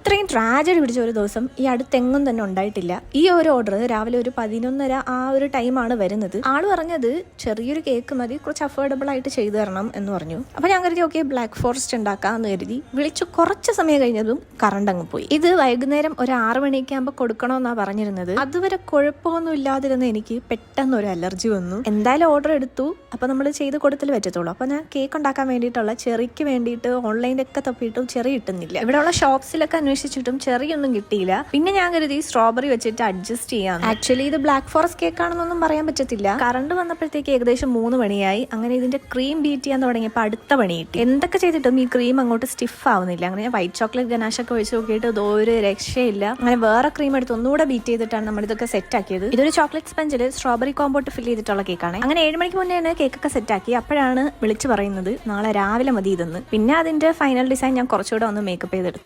ഇത്രയും ട്രാജഡി പിടിച്ച ഒരു ദിവസം ഈ അടുത്തെങ്ങും തന്നെ ഉണ്ടായിട്ടില്ല. ഈ ഒരു ഓർഡർ രാവിലെ ഒരു പതിനൊന്നര ആ ഒരു ടൈമാണ് വരുന്നത്. ആൾ പറഞ്ഞത് ചെറിയൊരു കേക്ക് മതി കുറച്ച് അഫോർഡബിൾ ആയിട്ട് ചെയ്തു തരണം എന്ന് പറഞ്ഞു. അപ്പൊ ഞാൻ കരുതി ഓക്കെ ബ്ലാക്ക് ഫോറസ്റ്റ് ഉണ്ടാക്കാന്ന് കരുതി വിളിച്ചു. കുറച്ച് സമയം കഴിഞ്ഞതും കറണ്ട് അങ്ങ് പോയി. ഇത് വൈകുന്നേരം ഒരു ആറ് മണിയൊക്കെ ആകുമ്പോൾ കൊടുക്കണമെന്നാ പറഞ്ഞിരുന്നത്. അതുവരെ കുഴപ്പമൊന്നും ഇല്ലാതിരുന്ന എനിക്ക് പെട്ടെന്ന് ഒരു അലർജി വന്നു. എന്തായാലും ഓർഡർ എടുത്തു. അപ്പൊ നമ്മൾ ചെയ്ത് കൊടുത്തിൽ പറ്റത്തുള്ളൂ. അപ്പൊ ഞാൻ കേക്ക് ഉണ്ടാക്കാൻ വേണ്ടിയിട്ടുള്ള ചെറിക്ക് വേണ്ടിയിട്ട് ഓൺലൈനിലൊക്കെ തപ്പിയിട്ടും ചെറി കിട്ടുന്നില്ല. ഇവിടെയുള്ള ഷോപ്സിലൊക്കെ അന്വേഷിച്ചിട്ടും ചെറിയൊന്നും കിട്ടിയില്ല. പിന്നെ ഞാൻ കരുതി സ്ട്രോബെറി വെച്ചിട്ട് അഡ്ജസ്റ്റ് ചെയ്യാം ആക്ച്വലി ഇത് ബ്ലാക്ക് ഫോറസ്റ്റ് കേക്ക് ആണെന്നൊന്നും പറയാൻ പറ്റത്തില്ല. കറണ്ട് വന്നപ്പോഴത്തേക്ക് ഏകദേശം മൂന്ന് മണിയായി. അങ്ങനെ ഇതിന്റെ ക്രീം ബീറ്റ് ചെയ്യാൻ തുടങ്ങിയപ്പോൾ അടുത്ത പണി കിട്ടി. എന്തൊക്കെ ചെയ്തിട്ടും ഈ ക്രീം അങ്ങോട്ട് സ്റ്റിഫ് ആവുന്നില്ല. അങ്ങനെ ഞാൻ വൈറ്റ് ചോക്ലേറ്റ് ഗനാഷ് ഒക്കെ ഒഴിച്ച് നോക്കിയിട്ട് ഇത് ഒരു രക്ഷയില്ല. അങ്ങനെ വേറെ ക്രീം എടുത്ത് ഒന്നുകൂടെ ബീറ്റ് ചെയ്തിട്ടാണ് നമ്മൾ ഇതൊക്കെ സെറ്റ് ആക്കിയത്. ഇതൊരു ചോക്ലേറ്റ് സ്പഞ്ചിൽ സ്ട്രോബെറി കോമ്പോട്ട് ഫിൽ ചെയ്തിട്ടുള്ള കേക്കാണ് അങ്ങനെ ഏഴ് മണിക്ക് മുന്നേ കേക്കൊക്കെ സെറ്റ് ആക്കി. അപ്പോഴാണ് വിളിച്ചു പറയുന്നത് നാളെ രാവിലെ മതി ഇതെന്ന്. പിന്നെ അതിന്റെ ഫൈനൽ ഡിസൈൻ ഞാൻ കുറച്ചുകൂടെ ഒന്ന് മേക്കപ്പ് ചെയ്തെടുത്തു.